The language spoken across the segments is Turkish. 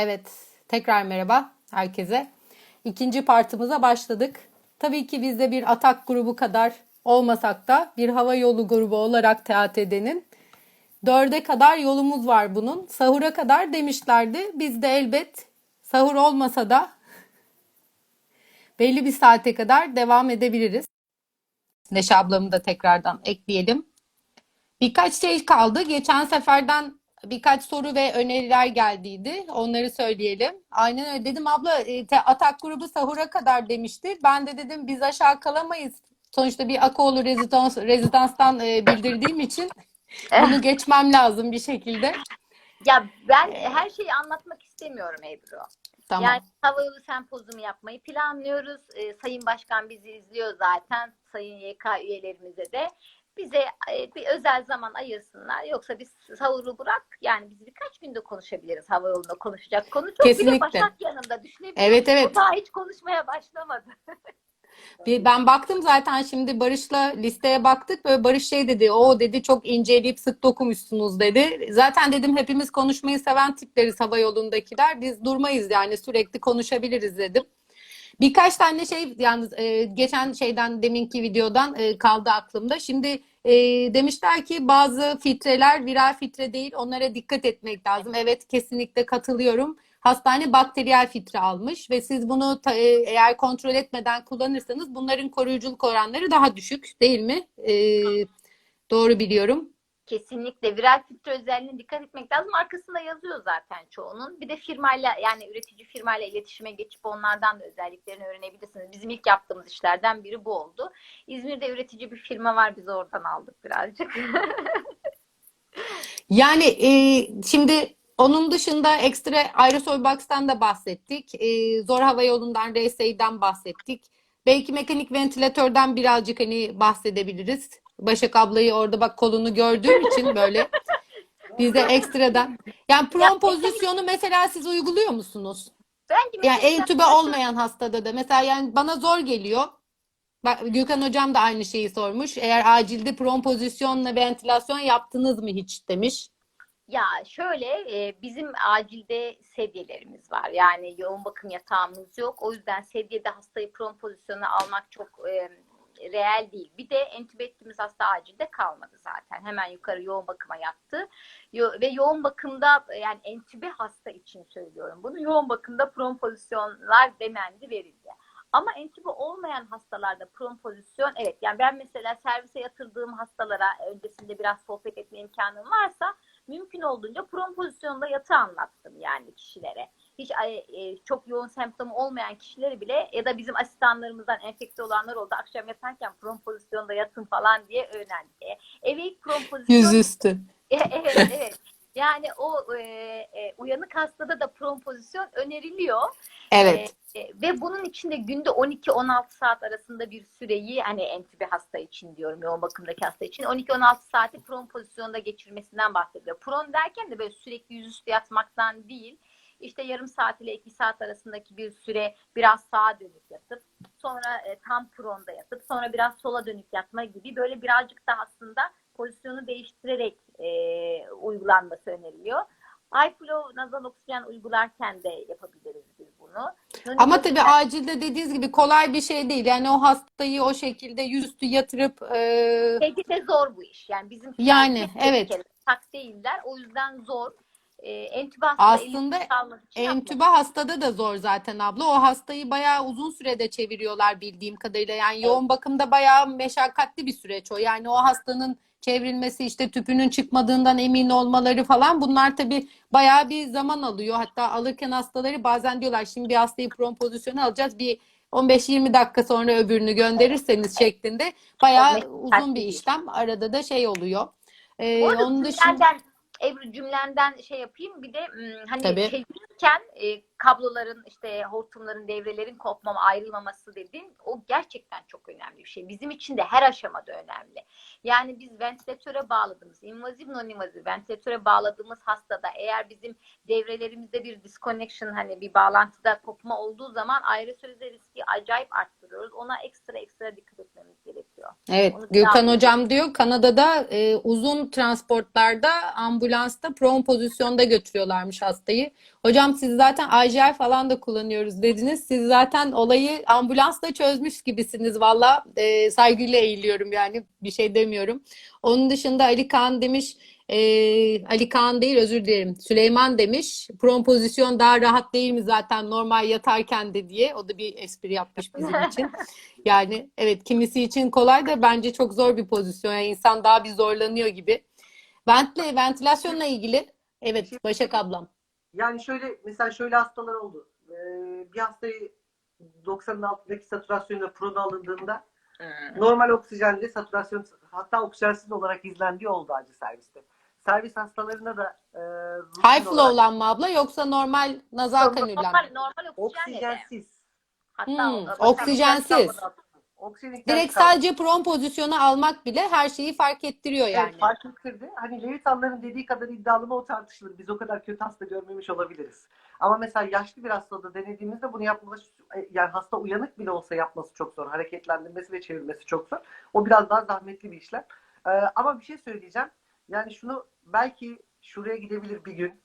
Evet, tekrar merhaba herkese. İkinci partımıza başladık. Tabii ki biz de bir atak grubu kadar olmasak da bir hava yolu grubu olarak TATD'nin dörde kadar yolumuz var bunun. Sahura kadar demişlerdi. Biz de elbet sahur olmasa da belli bir saate kadar devam edebiliriz. Neşe ablamı da tekrardan ekleyelim. Birkaç şey kaldı. Geçen seferden birkaç soru ve öneriler geldiydi. Onları söyleyelim. Aynen öyle. Dedim abla e, te- atak grubu sahura kadar demişti. Ben de dedim biz aşağı kalamayız. Sonuçta bir Akoğlu rezidans, rezidanstan e, bildirdiğim için bunu geçmem lazım bir şekilde. Ya ben her şeyi anlatmak istemiyorum Ebru. Tamam. Yani havayolu sempozumu yapmayı planlıyoruz. Ee, Sayın Başkan bizi izliyor zaten. Sayın YK üyelerimize de. Bir özel zaman ayırsınlar. Yoksa biz savuru bırak. Yani biz birkaç günde konuşabiliriz havayolunda konuşacak konu. Çok Kesinlikle. bile Başak yanında düşünebilirim. Evet, evet. O daha hiç konuşmaya başlamadı. Bir- Ben baktım zaten şimdi Barış'la listeye baktık. Böyle Barış şey dedi. O dedi çok inceleyip sık dokumuşsunuz dedi. Zaten dedim hepimiz konuşmayı seven tipleriz hava yolundakiler. Biz durmayız yani sürekli konuşabiliriz dedim. Birkaç tane şey yalnız e, geçen şeyden deminki videodan e, kaldı aklımda. Şimdi e, demişler ki bazı filtreler viral filtre değil. Onlara dikkat etmek lazım. Evet kesinlikle katılıyorum. Hastane bakteriyel filtre almış ve siz bunu ta- e, eğer kontrol etmeden kullanırsanız bunların koruyuculuk oranları daha düşük değil mi? E, doğru biliyorum. Kesinlikle viral filtre özelliğine dikkat etmek lazım. Arkasında yazıyor zaten çoğunun. Bir de firmayla yani üretici firmayla iletişime geçip onlardan da özelliklerini öğrenebilirsiniz. Bizim ilk yaptığımız işlerden biri bu oldu. İzmir'de üretici bir firma var. Biz oradan aldık birazcık. Yani e, şimdi onun dışında ekstra aerosol box'tan da bahsettik. E, zor hava yolundan RSA'dan bahsettik. Belki mekanik ventilatörden birazcık hani bahsedebiliriz. Başak ablayı orada bak kolunu gördüğüm için böyle bize ekstradan. Yani prom pozisyonu mesela siz uyguluyor musunuz? Bence Yani mesela- entübe olmayan hastada da mesela yani bana zor geliyor. Bak Gökhan hocam da aynı şeyi sormuş. Eğer acilde prom pozisyonla ventilasyon yaptınız mı hiç demiş. Ya şöyle e, bizim acilde sedyelerimiz var. Yani yoğun bakım yatağımız yok. O yüzden sedyede hastayı prom pozisyona almak çok e, reel değil. Bir de entübe ettiğimiz hasta acilde kalmadı zaten. Hemen yukarı yoğun bakıma yattı. Yo- ve yoğun bakımda yani entübe hasta için söylüyorum bunu. Yoğun bakımda prom pozisyonlar demendi verildi. Ama entübe olmayan hastalarda prom pozisyon evet yani ben mesela servise yatırdığım hastalara öncesinde biraz sohbet etme imkanım varsa mümkün olduğunca prom pozisyonda yatı anlattım yani kişilere. Hiç e, çok yoğun semptomu olmayan kişileri bile ya da bizim asistanlarımızdan enfekte olanlar oldu. Akşam yatarken prom pozisyonda yatın falan diye öğrendik. E, eve ilk prom pozisyon Yüzüstü. evet evet. Yani o e, e, uyanık hastada da prom pozisyon öneriliyor. Evet. E, e, ve bunun içinde günde 12-16 saat arasında bir süreyi hani entübe hasta için diyorum yoğun bakımdaki hasta için 12-16 saati pron pozisyonda geçirmesinden bahsediyor. Pron derken de böyle sürekli yüzüstü yatmaktan değil. İşte yarım saat ile 2 saat arasındaki bir süre biraz sağa dönük yatıp sonra e, tam pronda yatıp sonra biraz sola dönük yatma gibi böyle birazcık da aslında pozisyonu değiştirerek e, uygulanması öneriliyor. High flow nazal oksijen uygularken de yapabiliriz biz bunu. Ama tabii acilde dediğiniz gibi kolay bir şey değil. Yani o hastayı o şekilde yüzüstü yatırıp e, Tedbirde zor bu iş. Yani bizim Yani, evet. Tak değiller. O yüzden zor. E, entübe Aslında entübe hastada da zor zaten abla. O hastayı bayağı uzun sürede çeviriyorlar bildiğim kadarıyla. Yani yoğun bakımda bayağı meşakkatli bir süreç o. Yani o hastanın çevrilmesi işte tüpünün çıkmadığından emin olmaları falan bunlar tabii bayağı bir zaman alıyor. Hatta alırken hastaları bazen diyorlar şimdi bir hastayı prom pozisyona alacağız bir 15-20 dakika sonra öbürünü gönderirseniz şeklinde bayağı uzun bir işlem. Arada da şey oluyor. Ee, onun dışında Ebru cümlenden şey yapayım. Bir de hani Tabii. çevirirken e, kabloların işte hortumların devrelerin kopmama ayrılmaması dediğin o gerçekten çok önemli bir şey. Bizim için de her aşamada önemli. Yani biz ventilatöre bağladığımız, invazif non-invazif ventilatöre bağladığımız hastada eğer bizim devrelerimizde bir disconnection hani bir bağlantıda kopma olduğu zaman aerosolize riski acayip arttırıyoruz. Ona ekstra ekstra dikkat etmemiz gerekiyor. Evet, Onu Gürkan planlıyoruz. hocam diyor Kanada'da e, uzun transportlarda ambulansta prone pozisyonda götürüyorlarmış hastayı. Hocam siz zaten IGL falan da kullanıyoruz dediniz. Siz zaten olayı ambulansla çözmüş gibisiniz. Valla e, saygıyla eğiliyorum yani bir şey demiyorum. Onun dışında Ali Kaan demiş e, Ali Kaan değil özür dilerim. Süleyman demiş. Prone pozisyon daha rahat değil mi zaten normal yatarken de diye. O da bir espri yapmış bizim için. Yani evet kimisi için kolay da bence çok zor bir pozisyon. Yani insan daha bir zorlanıyor gibi. Ventle, ventilasyonla ilgili evet Başak ablam. Yani şöyle mesela şöyle hastalar oldu. Ee, bir hastayı 90'ın altındaki satürasyonla prona alındığında normal oksijende satürasyon hatta oksijensiz olarak izlendiği oldu acil serviste. Servis hastalarına da e, High flow olarak olan mı abla yoksa normal nazal kanülle mi? Normal, normal oksijenle oksijensiz. Hatta Hmm, oksijensiz. Oksijen ihtiyacı Direkt sadece prone pozisyonu almak bile her şeyi fark ettiriyor yani. Evet, fark ettirdi. Hani Levitanların dediği kadar iddialı mı o tartışılır. Biz o kadar kötü hasta görmemiş olabiliriz. Ama mesela yaşlı bir hastada denediğimizde bunu yapması yani hasta uyanık bile olsa yapması çok zor. Hareketlendirmesi ve çevirmesi çok zor. O biraz daha zahmetli bir işlem. Ee, ama bir şey söyleyeceğim. Yani şunu belki şuraya gidebilir bir gün.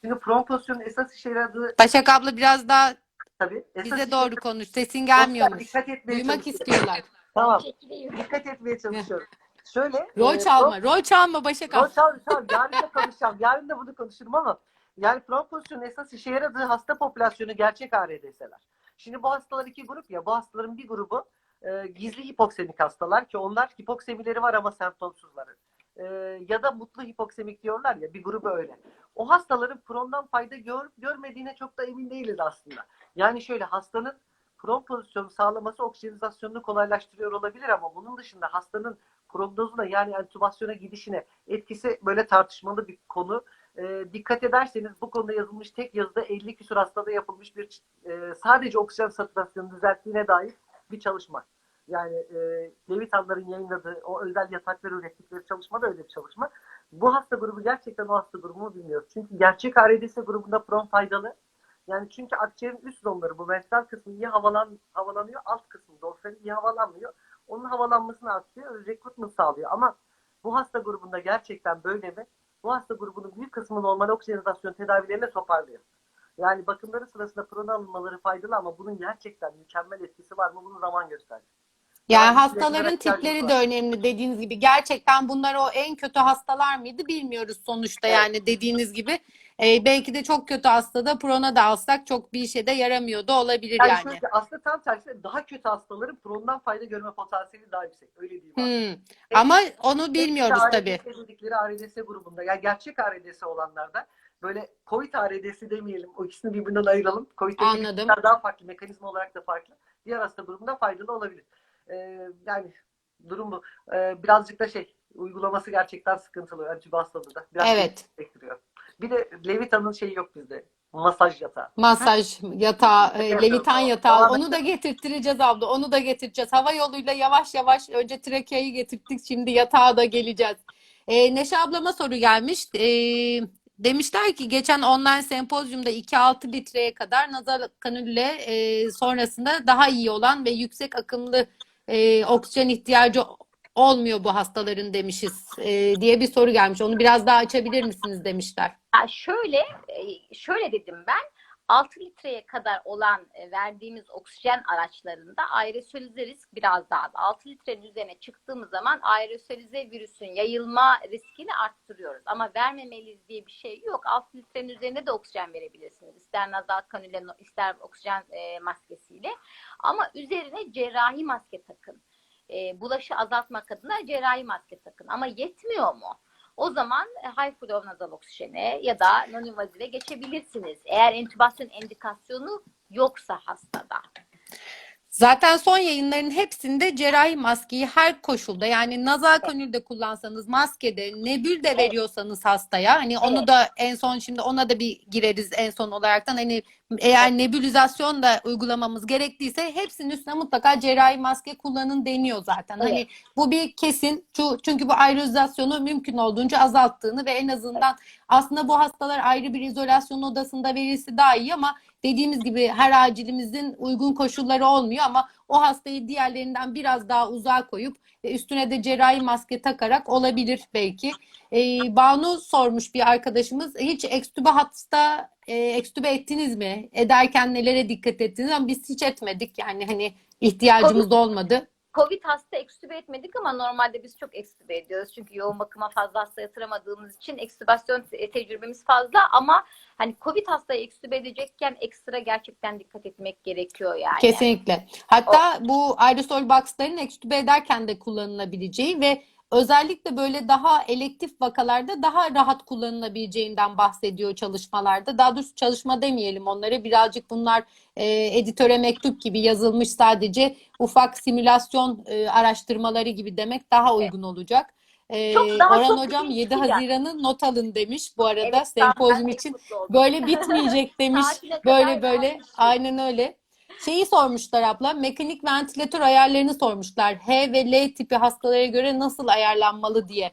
Şimdi prone pozisyonun esas işe yaradığı Başak abla biraz daha tabii. Esas bize doğru konuş. Sesin gelmiyormuş. Dikkat etmeye Duymak istiyorlar. Tamam. Dikkat etmeye çalışıyorum. Şöyle. Rol e, çalma. Rol çalma Başak Rol abla. çal, çal. Yarın da konuşacağım. Yarın da bunu konuşurum ama yani prone pozisyonun esas işe yaradığı hasta popülasyonu gerçek ARDS'ler. Şimdi bu hastalar iki grup ya. Bu hastaların bir grubu e, gizli hipoksemik hastalar ki onlar hipoksemileri var ama semptomsuzları. E, ya da mutlu hipoksemik diyorlar ya bir grubu öyle. O hastaların prondan fayda gör, görmediğine çok da emin değiliz aslında. Yani şöyle hastanın pron pozisyonu sağlaması oksijenizasyonunu kolaylaştırıyor olabilir ama bunun dışında hastanın prognozuna yani entübasyona gidişine etkisi böyle tartışmalı bir konu. E, dikkat ederseniz bu konuda yazılmış tek yazıda 50 küsur hastada yapılmış bir e, sadece oksijen satürasyonu düzelttiğine dair bir çalışma. Yani e, Levitanların yayınladığı o özel yatakları ürettikleri çalışma da öyle bir çalışma. Bu hasta grubu gerçekten o hasta grubu mu bilmiyoruz. Çünkü gerçek ARDS grubunda pron faydalı. Yani çünkü akciğerin üst zonları bu ventral kısmı iyi havalan, havalanıyor. Alt kısmı dorsali iyi havalanmıyor. Onun havalanmasını artırıyor. Recruitment sağlıyor. Ama bu hasta grubunda gerçekten böyle mi? Bu hasta grubunun büyük kısmı normal oksijenizasyon tedavileriyle toparlıyor. Yani bakımları sırasında prona alınmaları faydalı ama bunun gerçekten mükemmel etkisi var mı? Bunu zaman gösterecek. Yani Yani hastaların tipleri var. de önemli dediğiniz gibi. Gerçekten bunlar o en kötü hastalar mıydı bilmiyoruz sonuçta Evet. yani dediğiniz gibi. Ee, belki de çok kötü hastada prona da alsak çok bir işe de yaramıyor da olabilir Yani, yani. şöyle, aslında tam tersi daha kötü hastaların prondan fayda görme potansiyeli daha yüksek. Öyle diyeyim. Hmm. Ama onu bilmiyoruz tabii. Dedikleri ARDS grubunda. Yani gerçek ARDS olanlarda böyle COVID ARDS demeyelim. O ikisini birbirinden ayıralım. COVID Anladım. daha farklı. Mekanizma olarak da farklı. Diğer hasta grubunda faydalı olabilir. Ee, yani durum bu. Ee, birazcık da şey uygulaması gerçekten sıkıntılı. Entübe hastada da. Biraz Evet. gerektiriyor. Bir de Levitan'ın şeyi yok bizde. Masaj yatağı. Masaj yatağı, e, Levitan yatağı. Onu da getirttireceğiz abla. Onu da getireceğiz. Hava yoluyla yavaş yavaş önce trakeayı getirttik. Şimdi yatağa da geleceğiz. E, Neşe ablama soru gelmiş. E, demişler ki geçen online sempozyumda 2-6 litreye kadar nazal kanülle e, sonrasında daha iyi olan ve yüksek akımlı e, oksijen ihtiyacı olmuyor bu hastaların demişiz e, diye bir soru gelmiş. Onu biraz daha açabilir misiniz demişler. Ya şöyle e, şöyle dedim ben 6 litreye kadar olan e, verdiğimiz oksijen araçlarında aerosolize risk biraz daha az. 6 litrenin üzerine çıktığımız zaman aerosolize virüsün yayılma riskini arttırıyoruz. Ama vermemeliyiz diye bir şey yok. 6 litrenin üzerinde de oksijen verebilirsiniz. İster nazal kanüle, ister oksijen e, maskesiyle. Ama üzerine cerrahi maske takın. E, bulaşı azaltmak adına cerrahi maske takın. Ama yetmiyor mu? O zaman e, high flow nazal oksijene ya da non-invazile geçebilirsiniz. Eğer entübasyon endikasyonu yoksa hastada. Zaten son yayınların hepsinde cerrahi maskeyi her koşulda yani nazal kanülde kullansanız maskede, nebül de veriyorsanız hastaya hani onu da en son şimdi ona da bir gireriz en son olaraktan hani eğer nebülizasyon da uygulamamız gerektiyse hepsinin üstüne mutlaka cerrahi maske kullanın deniyor zaten. Evet. Hani bu bir kesin çünkü bu aerolizasyonu mümkün olduğunca azalttığını ve en azından aslında bu hastalar ayrı bir izolasyon odasında verilse daha iyi ama dediğimiz gibi her acilimizin uygun koşulları olmuyor ama o hastayı diğerlerinden biraz daha uzağa koyup üstüne de cerrahi maske takarak olabilir belki. Ee, Banu sormuş bir arkadaşımız. Hiç ekstübe hasta e, ekstübe ettiniz mi? Ederken nelere dikkat ettiniz? Ama biz hiç etmedik. Yani hani ihtiyacımız da olmadı. Covid hasta ekstübe etmedik ama normalde biz çok ekstübe ediyoruz. Çünkü yoğun bakıma fazla hasta yatıramadığımız için ekstübasyon te- tecrübemiz fazla ama hani Covid hastayı ekstübe edecekken ekstra gerçekten dikkat etmek gerekiyor yani. Kesinlikle. Hatta bu aerosol boxların ekstübe ederken de kullanılabileceği ve özellikle böyle daha elektif vakalarda daha rahat kullanılabileceğinden bahsediyor çalışmalarda. Daha doğrusu çalışma demeyelim onlara. Birazcık bunlar e, editöre mektup gibi yazılmış sadece ufak simülasyon e, araştırmaları gibi demek daha uygun olacak. E, Çok daha Orhan çok Hocam bir 7 şey yani. Haziran'ı not alın demiş bu arada Evet, sempozyum için. Böyle bitmeyecek demiş. Böyle böyle. Aynen öyle. Şeyi sormuşlar abla. Mekanik ventilatör ayarlarını sormuşlar. H ve L tipi hastalara göre nasıl ayarlanmalı diye.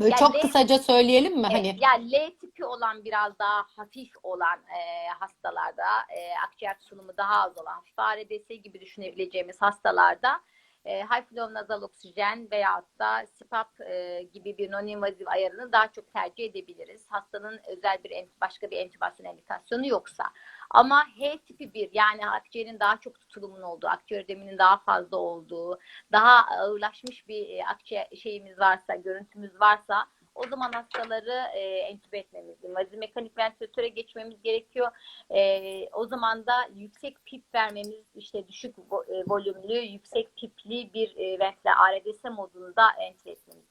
Böyle Ya çok L- kısaca söyleyelim mi? Evet, Hani yani L tipi olan biraz daha hafif olan e, hastalarda, e, akciğer sunumu daha az olan, hafif ARDS gibi düşünebileceğimiz hastalarda e, high flow nazal oksijen veyahut da CPAP e, gibi bir non-invasive ayarını daha çok tercih edebiliriz. Hastanın özel bir başka bir entübasyon indikasyonu yoksa. Ama H tipi bir yani akciğerin daha çok tutulumun olduğu, akciğer ödeminin daha fazla olduğu, daha ağırlaşmış bir e, akciğer şeyimiz varsa, görüntümüz varsa o zaman hastaları e, entübe etmemiz, invaziv mekanik ventilatöre geçmemiz gerekiyor. E, o zaman da yüksek pip vermemiz, işte düşük vo- e, volümlü, yüksek pipli bir e, ventle ARDS modunda entübe etmemiz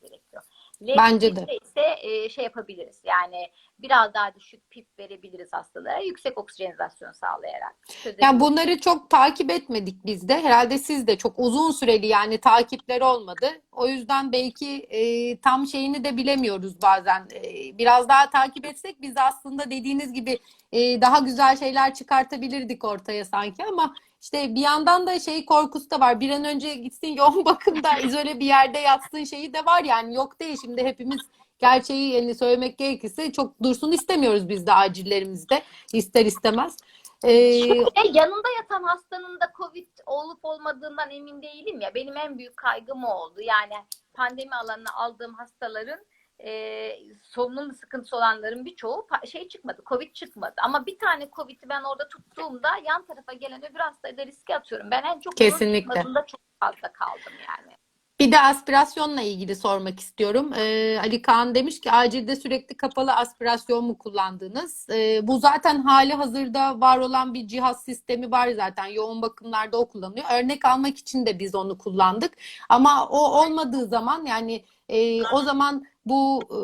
Bence de. ise e, şey yapabiliriz. Yani biraz daha düşük pip verebiliriz hastalara, yüksek oksijenizasyon sağlayarak. yani bunları çok takip etmedik biz de. Herhalde siz de çok uzun süreli yani takipleri olmadı. O yüzden belki e, tam şeyini de bilemiyoruz bazen. E, biraz daha takip etsek biz aslında dediğiniz gibi e, daha güzel şeyler çıkartabilirdik ortaya sanki ama işte bir yandan da şey korkusu da var. Bir an önce gitsin yoğun bakımda izole bir yerde yatsın şeyi de var yani yok değil. Şimdi hepimiz gerçeği yani söylemek gerekirse çok dursun istemiyoruz biz de acillerimizde ister istemez. E, Şöyle yanında yatan hastanın da Covid olup olmadığından emin değilim ya. Benim en büyük kaygım o oldu. Yani pandemi alanına aldığım hastaların e, solunum sıkıntısı olanların birçoğu şey çıkmadı, Covid çıkmadı. Ama bir tane Covid'i ben orada tuttuğumda yan tarafa gelen öbür hastayı da riske atıyorum. Ben en çok Kesinlikle. çok fazla kaldım yani. Bir de aspirasyonla ilgili sormak istiyorum. Ee, Ali Kaan demiş ki acilde sürekli kapalı aspirasyon mu kullandınız? Ee, bu zaten hali hazırda var olan bir cihaz sistemi var zaten. Yoğun bakımlarda o kullanılıyor. Örnek almak için de biz onu kullandık. Ama o olmadığı zaman yani e, o zaman bu e,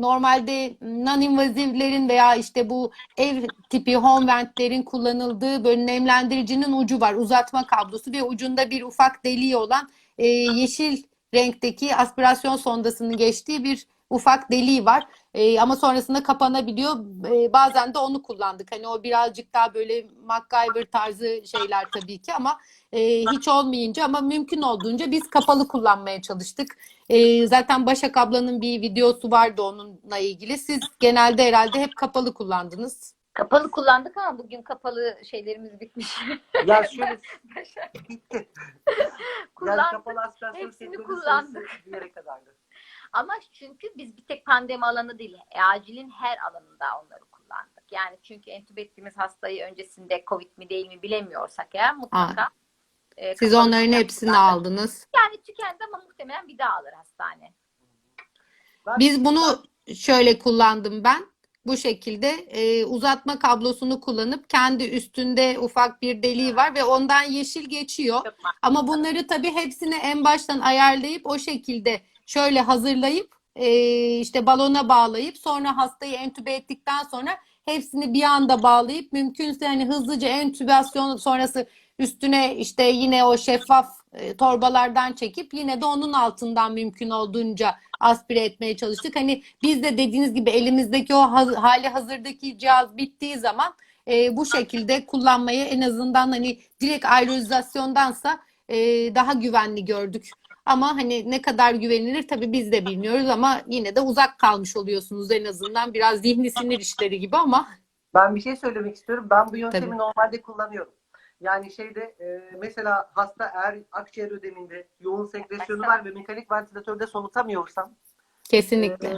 normalde non-invazivlerin veya işte bu ev tipi home ventlerin kullanıldığı böyle nemlendiricinin ucu var. Uzatma kablosu ve ucunda bir ufak deliği olan e, yeşil renkteki aspirasyon sondasının geçtiği bir ufak deliği var. E, ama sonrasında kapanabiliyor. E, bazen de onu kullandık. Hani o birazcık daha böyle MacGyver tarzı şeyler tabii ki ama e, hiç olmayınca ama mümkün olduğunca biz kapalı kullanmaya çalıştık. E, zaten Başak ablanın bir videosu vardı onunla ilgili. Siz genelde herhalde hep kapalı kullandınız. Kapalı kullandık ama bugün kapalı şeylerimiz bitmiş. Ya şöyle bitti. Yani kullandık. kapalı Hepsini kullandık. bir yere kadardı. Ama çünkü biz bir tek pandemi alanı değil, e, acilin her alanında onları kullandık. Yani çünkü entübe ettiğimiz hastayı öncesinde Covid mi değil mi bilemiyorsak eğer mutlaka e, Siz onların kullandık. hepsini aldınız. Yani tükendi ama muhtemelen bir daha alır hastane. Biz bunu şöyle kullandım ben. Bu şekilde e, uzatma kablosunu kullanıp kendi üstünde ufak bir deliği var ve ondan yeşil geçiyor. Ama bunları tabii hepsini en baştan ayarlayıp o şekilde şöyle hazırlayıp e, işte balona bağlayıp sonra hastayı entübe ettikten sonra hepsini bir anda bağlayıp mümkünse hani hızlıca entübasyon sonrası üstüne işte yine o şeffaf e, torbalardan çekip yine de onun altından mümkün olduğunca aspire etmeye çalıştık. Hani biz de dediğiniz gibi elimizdeki o hali hazırdaki cihaz bittiği zaman e, bu şekilde kullanmayı en azından hani direkt aerolizasyondansa e, daha güvenli gördük Ama hani ne kadar güvenilir tabii biz de bilmiyoruz ama yine de uzak kalmış oluyorsunuz en azından. Biraz zihni sinir işleri gibi ama Ben bir şey söylemek istiyorum. Ben bu yöntemi Tabii. normalde kullanıyorum. Yani şeyde e, mesela hasta eğer akciğer ödeminde yoğun sekresyonu var ve mekanik ventilatörde solutamıyorsam kesinlikle. e,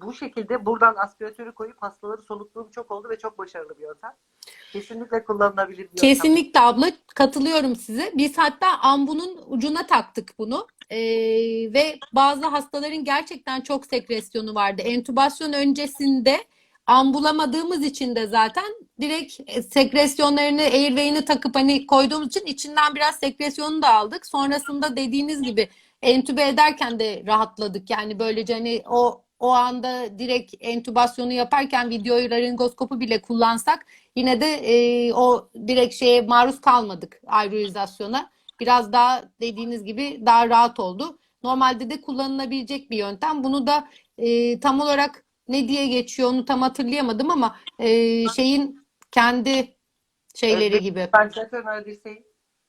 bu şekilde buradan aspiratörü koyup hastaları soluttuğum çok oldu ve çok başarılı bir yöntem. Kesinlikle kullanılabilir bir yöntem. Kesinlikle abla katılıyorum size. Biz hatta ambunun ucuna taktık bunu. Ee, ve bazı hastaların gerçekten çok sekresyonu vardı. Entübasyon öncesinde ambulamadığımız için de zaten direkt e, sekresyonlarını airway'ini takıp hani koyduğumuz için içinden biraz sekresyonu da aldık. Sonrasında dediğiniz gibi entübe ederken de rahatladık. Yani böylece hani o o anda direkt entübasyonu yaparken video laringoskopu bile kullansak yine de e, o direkt şeye maruz kalmadık aerolizasyona. Biraz daha dediğiniz gibi daha rahat oldu. Normalde de kullanılabilecek bir yöntem. Bunu da e, tam olarak ne diye geçiyor onu tam hatırlayamadım ama e, şeyin kendi şeyleri gibi. Ventilatör neredeyse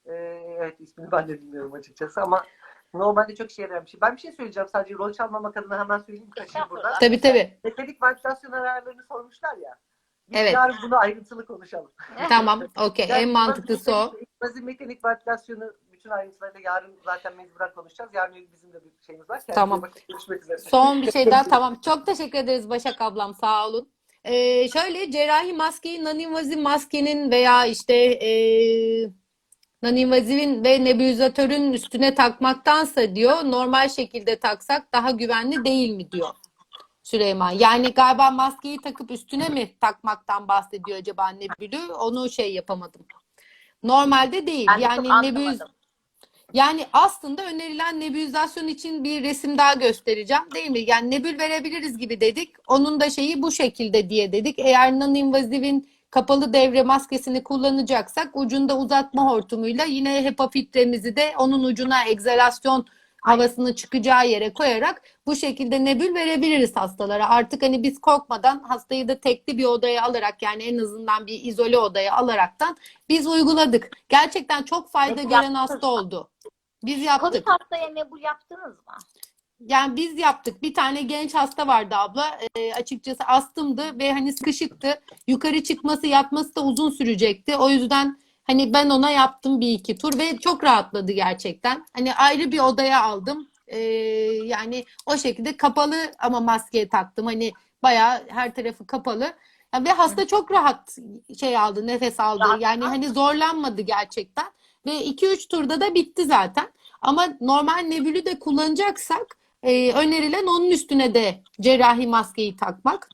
e, evet ismini ben de bilmiyorum açıkçası ama normalde çok işe yarayan bir şey. Ben bir şey söyleyeceğim sadece rol çalmamak adına hemen söyleyeyim kaçayım burada. Tabii tabii. Mekanik ventilasyon ayarlarını sormuşlar ya. Biz Evet. yarın bunu ayrıntılı konuşalım. Tamam. Okey. Yani En mantıklısı o. Invazif mekanik ventilasyonu bütün ayrıntılarıyla yarın zaten mecburen konuşacağız. Yarın bizim de bir şeyimiz var. Kendinize Tamam. bakın. Görüşmek üzere. Son bir şey daha tamam. Çok teşekkür ederiz Başak ablam sağ olun. Ee, şöyle cerrahi maskeyi non-invazif maskenin veya işte e, non-invazifin ve nebulizatörün üstüne takmaktansa diyor normal şekilde taksak daha güvenli değil mi diyor Süleyman. Yani galiba maskeyi takıp üstüne mi takmaktan bahsediyor acaba nebülü? Onu şey yapamadım. Normalde değil. Ben Yani anlamadım. yani aslında önerilen nebulizasyon için bir resim daha göstereceğim değil mi? Yani nebül verebiliriz gibi dedik. Onun da şeyi bu şekilde diye dedik. Eğer non-invazivin kapalı devre maskesini kullanacaksak ucunda uzatma hortumuyla yine HEPA filtremizi de onun ucuna egzalasyon havasının çıkacağı yere koyarak bu şekilde nebül verebiliriz hastalara. Artık hani biz korkmadan hastayı da tekli bir odaya alarak yani en azından bir izole odaya alaraktan biz uyguladık. Gerçekten çok fayda gören hasta oldu. Biz Covid yaptık. hastaya nebul yaptınız mı? Yani biz yaptık. Bir tane genç hasta vardı abla. Ee, açıkçası astımdı ve hani sıkışıktı. Yukarı çıkması, yatması da uzun sürecekti. O yüzden hani ben ona yaptım bir iki tur ve çok rahatladı gerçekten. Hani ayrı bir odaya aldım. Ee, yani o şekilde kapalı ama maskeye taktım. Hani bayağı her tarafı kapalı. Ya ve hasta çok rahat şey aldı, nefes aldı. Yani hani zorlanmadı gerçekten. Ve 2-3 turda da bitti zaten. Ama normal nebülü de kullanacaksak e, önerilen onun üstüne de cerrahi maskeyi takmak.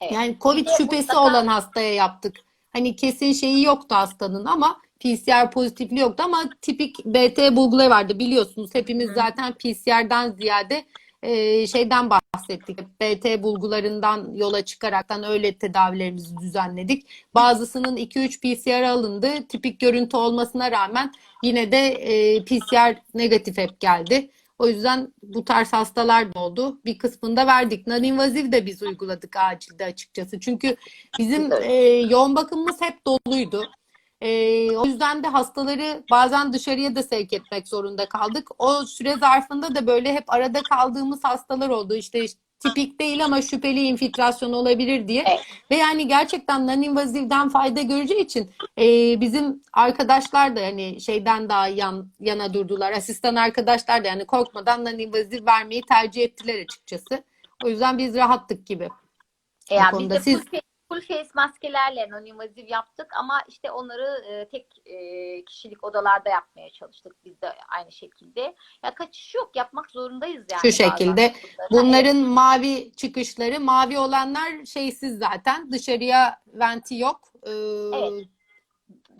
Evet. Yani Covid de şüphesi mutlaka- olan hastaya yaptık. Hani kesin şeyi yoktu hastanın ama PCR pozitifliği yoktu ama tipik BT bulguları vardı biliyorsunuz. Hepimiz Hı. zaten PCR'dan ziyade e, şeyden bahsettik. BT bulgularından yola çıkaraktan öyle tedavilerimizi düzenledik. Bazısının 2-3 PCR alındı. Tipik görüntü olmasına rağmen yine de e, PCR negatif hep geldi. O yüzden bu tarz hastalar da oldu. Bir kısmında verdik. Non-invaziv de biz uyguladık acilde açıkçası. Çünkü bizim e, yoğun bakımımız hep doluydu. E, o yüzden de hastaları bazen dışarıya da sevk etmek zorunda kaldık. O süre zarfında da böyle hep arada kaldığımız hastalar oldu. İşte tipik değil ama şüpheli infiltrasyon olabilir diye. Evet. Ve yani gerçekten non-invazivden fayda göreceği için e, bizim arkadaşlar da yani şeyden daha yan, yana durdular. Asistan arkadaşlar da yani korkmadan non-invaziv vermeyi tercih ettiler açıkçası. O yüzden biz rahattık gibi. E yani biz de siz- full, face, maskelerle non-invazif yaptık ama işte onları e, tek e, kişilik odalarda yapmaya çalıştık biz de aynı şekilde. Ya kaçış yok yapmak zorundayız yani. Şu şekilde. bunları. Bunların mavi çıkışları, mavi olanlar şeysiz zaten. Dışarıya venti yok. Ee, Evet.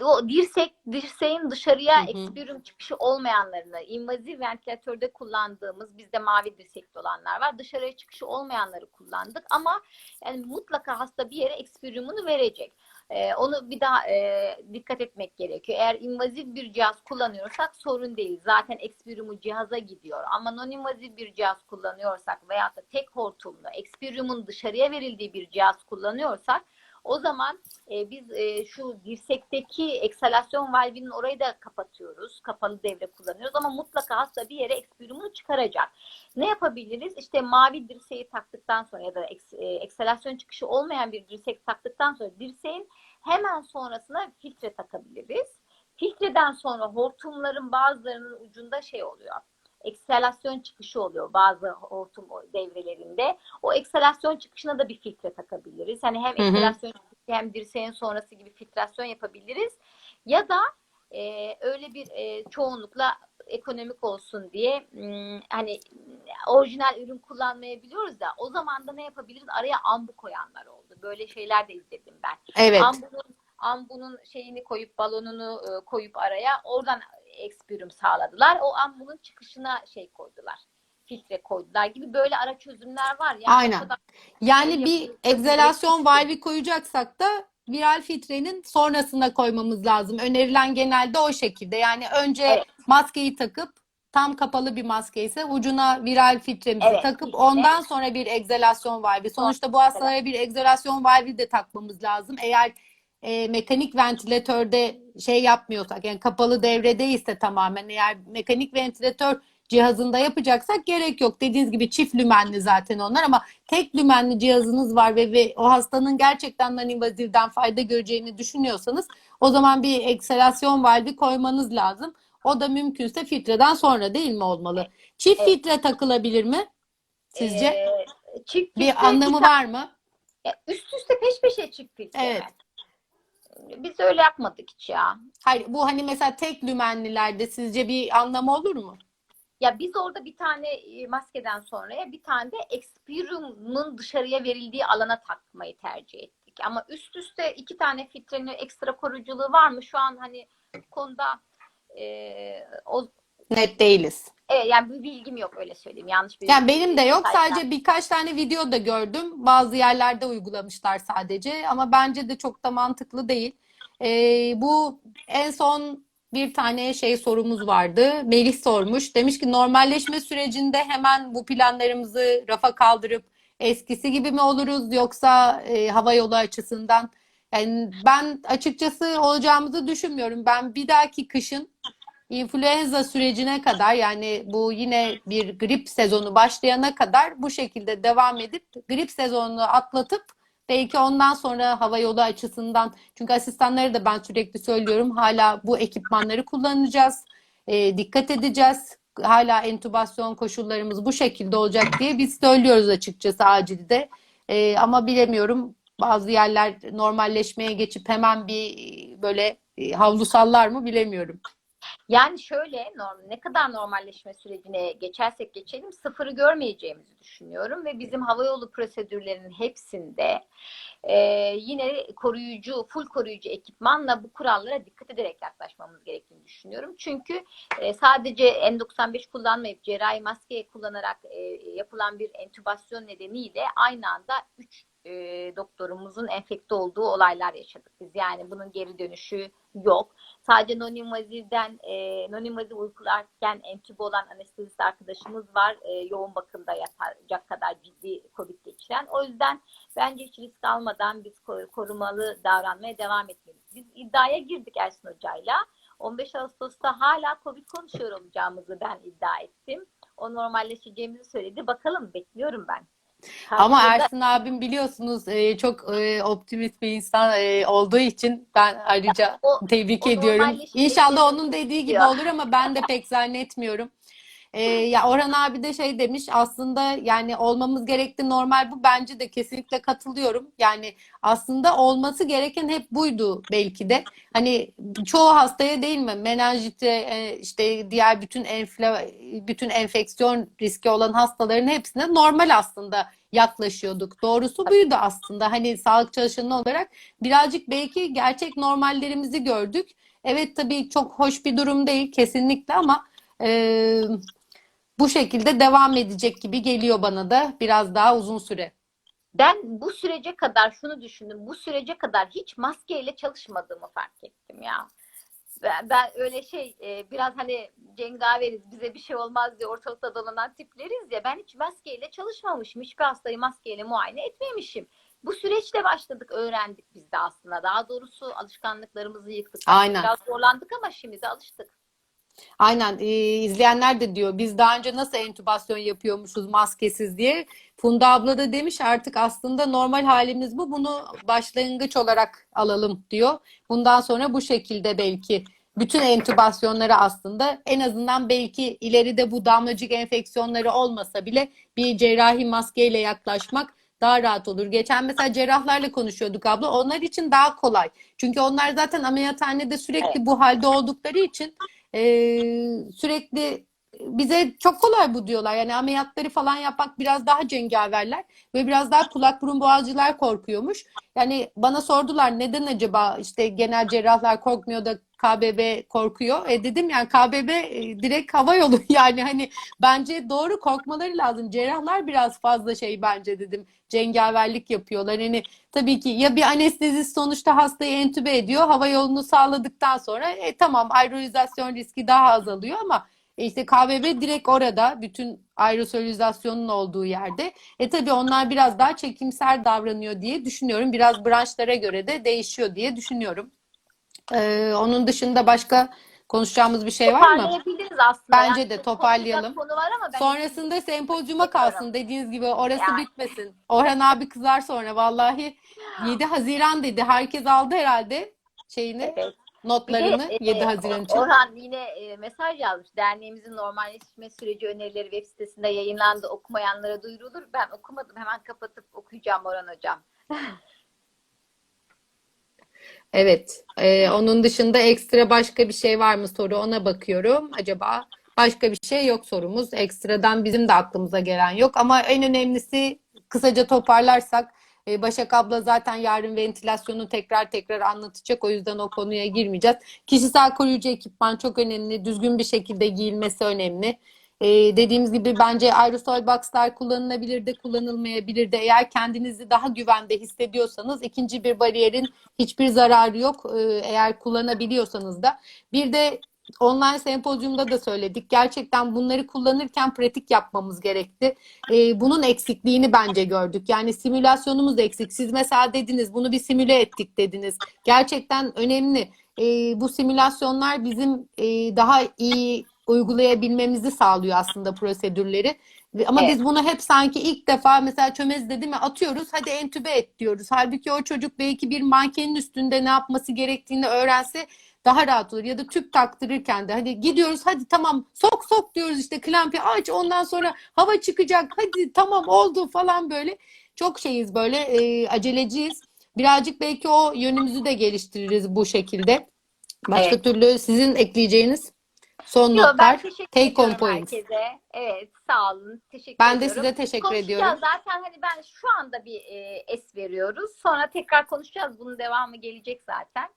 o dirsek dirseğin dışarıya ekspürüm çıkışı olmayanlarını invaziv ventilatörde kullandığımız bizde mavi dirsekli olanlar var. Dışarıya çıkışı olmayanları kullandık ama yani mutlaka hasta bir yere ekspürümünü verecek. Ee, onu bir daha e, dikkat etmek gerekiyor. Eğer invaziv bir cihaz kullanıyorsak sorun değil. Zaten ekspürümü cihaza gidiyor. Ama non-invaziv bir cihaz kullanıyorsak veya da tek hortumlu ekspürümün dışarıya verildiği bir cihaz kullanıyorsak O zaman e, biz e, şu dirsekteki eksalasyon valvinin orayı da kapatıyoruz. Kapalı devre kullanıyoruz ama mutlaka hasta bir yere ekspürümünü çıkaracak. Ne yapabiliriz? İşte mavi dirseği taktıktan sonra ya da eks, e, eksalasyon çıkışı olmayan bir dirsek taktıktan sonra dirseğin hemen sonrasına filtre takabiliriz. Filtreden sonra hortumların bazılarının ucunda şey oluyor. Eksalasyon çıkışı oluyor bazı hortum devrelerinde. O eksalasyon çıkışına da bir filtre takabiliriz. Hani hem çıkışı hem dirseğin sonrası gibi filtrasyon yapabiliriz. Ya da e, öyle bir e, çoğunlukla ekonomik olsun diye hmm, hani orijinal ürün kullanmayabiliyoruz da o zaman da ne yapabiliriz? Araya ambu koyanlar oldu. Böyle şeyler de izledim ben. Evet. Ambunun, ambunun şeyini koyup balonunu e, koyup araya oradan ekspürüm sağladılar. O ambunun çıkışına şey koydular. Filtre koydular gibi böyle ara çözümler var. Yani Aynen. kadar Yani bir yapılmış, egzalasyon üretilmiş. valvi koyacaksak da viral filtrenin sonrasında koymamız lazım. Önerilen genelde o şekilde. Yani önce Evet. maskeyi takıp tam kapalı bir maske ise ucuna viral filtremizi Evet, takıp filtre. ondan sonra bir egzalasyon valvi. Sonuçta bu hastalara bir egzalasyon valvi de takmamız lazım. Eğer e, mekanik ventilatörde şey yapmıyorsak yani kapalı devredeyse tamamen eğer mekanik ventilatör cihazında yapacaksak gerek yok. Dediğiniz gibi çift lümenli zaten onlar ama tek lümenli cihazınız var ve, ve o hastanın gerçekten non-invazivden fayda göreceğini düşünüyorsanız o zaman bir ekselasyon valvi koymanız lazım. O da mümkünse filtreden sonra değil mi olmalı? Çift Evet. filtre takılabilir mi sizce? e, çift bir filtre, anlamı var mı? Üst üste peş peşe çift filtre Evet. Biz öyle yapmadık hiç ya. Hayır, bu hani mesela tek lümenlilerde sizce bir anlamı olur mu? Ya biz orada bir tane e, maskeden sonraya bir tane de ekspürümün dışarıya verildiği alana takmayı tercih ettik. Ama üst üste iki tane filtrenin ekstra koruyuculuğu var mı? Şu an hani konuda e, o Net değiliz. Evet, yani bir bilgim yok öyle söyleyeyim. Yanlış bir Yani benim de yok. Sadece birkaç tane video da gördüm. Bazı yerlerde uygulamışlar sadece. Ama bence de çok da mantıklı değil. Ee, bu en son bir tane şey sorumuz vardı. Melih sormuş. Demiş ki normalleşme sürecinde hemen bu planlarımızı rafa kaldırıp eskisi gibi mi oluruz yoksa e, hava yolu açısından? Yani ben açıkçası olacağımızı düşünmüyorum. Ben bir dahaki kışın influenza sürecine kadar yani bu yine bir grip sezonu başlayana kadar bu şekilde devam edip grip sezonunu atlatıp belki ondan sonra hava yolu açısından çünkü asistanları da ben sürekli söylüyorum hala bu ekipmanları kullanacağız. E, dikkat edeceğiz. Hala entübasyon koşullarımız bu şekilde olacak diye biz söylüyoruz açıkçası acilde. E, ama bilemiyorum bazı yerler normalleşmeye geçip hemen bir böyle e, havlu sallar mı bilemiyorum. Yani şöyle ne kadar normalleşme sürecine geçersek geçelim sıfırı görmeyeceğimizi düşünüyorum ve bizim havayolu prosedürlerinin hepsinde e, yine koruyucu, full koruyucu ekipmanla bu kurallara dikkat ederek yaklaşmamız gerektiğini düşünüyorum. Çünkü e, sadece N95 kullanmayıp cerrahi maske kullanarak e, yapılan bir entübasyon nedeniyle aynı anda 3 doktorumuzun enfekte olduğu olaylar yaşadık biz. Yani bunun geri dönüşü yok. Sadece non-invazivden, e, non-invaziv uykularken entübe olan anestezist arkadaşımız var. E, yoğun bakımda yatacak kadar ciddi COVID geçiren. O yüzden bence hiç risk almadan biz ko- korumalı davranmaya devam etmeliyiz. Biz iddiaya girdik Ersin Hoca'yla. 15 Ağustos'ta hala COVID konuşuyor olacağımızı ben iddia ettim. O normalleşeceğimizi söyledi. Bakalım bekliyorum ben. Ama Ersin abim biliyorsunuz e, çok e, optimist bir insan e, olduğu için ben ayrıca o- tebrik o ediyorum. İnşallah onun dediği gibi olur ama ben de pek zannetmiyorum. E, ya Orhan abi de şey demiş aslında yani olmamız gerekti normal bu bence de kesinlikle katılıyorum. Yani aslında olması gereken hep buydu belki de. Hani çoğu hastaya değil mi? Menenjite, e, işte diğer bütün enfla, bütün enfeksiyon riski olan hastaların hepsine normal aslında yaklaşıyorduk. Doğrusu buydu aslında. Hani sağlık çalışanı olarak birazcık belki gerçek normallerimizi gördük. Evet tabii çok hoş bir durum değil kesinlikle ama bu şekilde devam edecek gibi geliyor bana da biraz daha uzun süre. Ben bu sürece kadar şunu düşündüm. Bu sürece kadar hiç maskeyle çalışmadığımı fark ettim ya. Ben, ben öyle şey e, biraz hani cengaveriz bize bir şey olmaz diye ortalıkta dolanan tipleriz ya. Ben hiç maskeyle çalışmamışım. Hiçbir hastayı maskeyle muayene etmemişim. Bu süreçle başladık, öğrendik biz de aslında. Daha doğrusu alışkanlıklarımızı yıktık. Aynen. Biraz zorlandık ama şimdi de alıştık. Aynen e, izleyenler de diyor biz daha önce nasıl entübasyon yapıyormuşuz maskesiz diye. Funda abla da demiş artık aslında normal halimiz bu. Bunu başlangıç olarak alalım diyor. Bundan sonra bu şekilde belki bütün entübasyonları aslında en azından belki ileride bu damlacık enfeksiyonları olmasa bile bir cerrahi maskeyle yaklaşmak daha rahat olur. Geçen mesela cerrahlarla konuşuyorduk abla. Onlar için daha kolay. Çünkü onlar zaten ameliyathanede sürekli bu halde oldukları için sürekli bize çok kolay bu diyorlar. Yani ameliyatları falan yapmak biraz daha cengaverler ve biraz daha kulak burun boğazcılar korkuyormuş. Yani bana sordular neden acaba işte genel cerrahlar korkmuyor da KBB korkuyor. E dedim yani KBB e, direkt hava yolu yani hani bence doğru korkmaları lazım. Cerrahlar biraz fazla şey bence dedim. Cengaverlik yapıyorlar. Hani tabii ki ya bir anestezist sonuçta hastayı entübe ediyor. Hava yolunu sağladıktan sonra e, tamam aerolizasyon riski daha azalıyor ama işte KBB direkt orada bütün aerosolizasyonun olduğu yerde. E tabii onlar biraz daha çekimser davranıyor diye düşünüyorum. Biraz branşlara göre de değişiyor diye düşünüyorum. Ee, onun dışında başka konuşacağımız bir şey var mı? Toparlayabiliriz aslında. Bence Yani de toparlayalım. Konu var ama ben Sonrasında sempozyuma kalsın dediğiniz gibi orası Yani. bitmesin. Orhan abi kızar sonra vallahi 7 Haziran dedi. Herkes aldı herhalde şeyini, Evet. Bir de, notlarını e, 7 Haziran için. Orhan yine e, mesaj yazmış. Derneğimizin normalleşme süreci önerileri web sitesinde yayınlandı. Okumayanlara duyurulur. Ben okumadım. Hemen kapatıp okuyacağım Orhan Hocam. Evet. Ee, onun dışında ekstra başka bir şey var mı soru ona bakıyorum. Acaba başka bir şey yok sorumuz. Ekstradan bizim de aklımıza gelen yok. Ama en önemlisi kısaca toparlarsak e, Başak abla zaten yarın ventilasyonu tekrar tekrar anlatacak. O yüzden o konuya girmeyeceğiz. Kişisel koruyucu ekipman çok önemli. Düzgün bir şekilde giyilmesi önemli. Ee, dediğimiz gibi bence aerosol boxlar kullanılabilir de kullanılmayabilir de eğer kendinizi daha güvende hissediyorsanız ikinci bir bariyerin hiçbir zararı yok ee, eğer kullanabiliyorsanız da. Bir de online sempozyumda da söyledik. Gerçekten bunları kullanırken pratik yapmamız gerekti. Ee, bunun eksikliğini bence gördük. Yani simülasyonumuz eksik. Siz mesela dediniz bunu bir simüle ettik dediniz. Gerçekten önemli. Ee, bu simülasyonlar bizim e, daha iyi uygulayabilmemizi sağlıyor aslında prosedürleri. Ama Evet. biz bunu hep sanki ilk defa mesela çömez dedi mi atıyoruz hadi entübe et diyoruz. Halbuki o çocuk belki bir mankenin üstünde ne yapması gerektiğini öğrense daha rahat olur. Ya da tüp taktırırken de hadi gidiyoruz hadi tamam sok sok diyoruz işte klampi aç ondan sonra hava çıkacak hadi tamam oldu falan böyle. Çok şeyiz böyle e, aceleciyiz. Birazcık belki o yönümüzü de geliştiririz bu şekilde. Başka Evet. türlü sizin ekleyeceğiniz son Yo, notlar. take home points. herkese. Evet, sağ olun. Teşekkür Ben de ediyorum. size teşekkür ediyorum. Zaten hani ben şu anda bir e, es veriyoruz. Sonra tekrar konuşacağız. Bunun devamı gelecek zaten.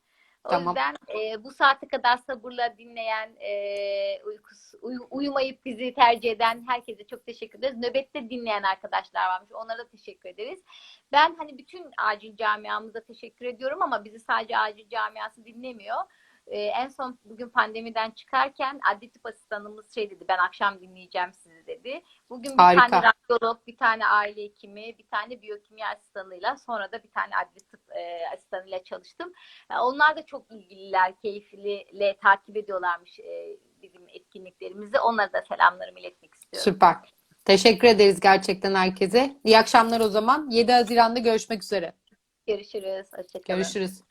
O Tamam. yüzden e, bu saate kadar sabırla dinleyen, e, uykus, uyu- uyumayıp bizi tercih eden herkese çok teşekkür ederiz. Nöbette dinleyen arkadaşlar varmış. Onlara da teşekkür ederiz. Ben hani bütün acil camiamıza teşekkür ediyorum ama bizi sadece acil camiası dinlemiyor. Ee, en son bugün pandemiden çıkarken adli tıp asistanımız şey dedi ben akşam dinleyeceğim sizi dedi. Bugün bir Harika. tane radyolog, bir tane aile hekimi, bir tane biyokimya asistanıyla sonra da bir tane adli tıp e, asistanıyla çalıştım. E, onlar da çok ilgililer, keyifliyle takip ediyorlarmış e, bizim etkinliklerimizi. Onlara da selamlarımı iletmek istiyorum. Süper. Teşekkür ederiz gerçekten herkese. İyi akşamlar o zaman. 7 Haziran'da görüşmek üzere. Görüşürüz. Hoşçakalın. Görüşürüz.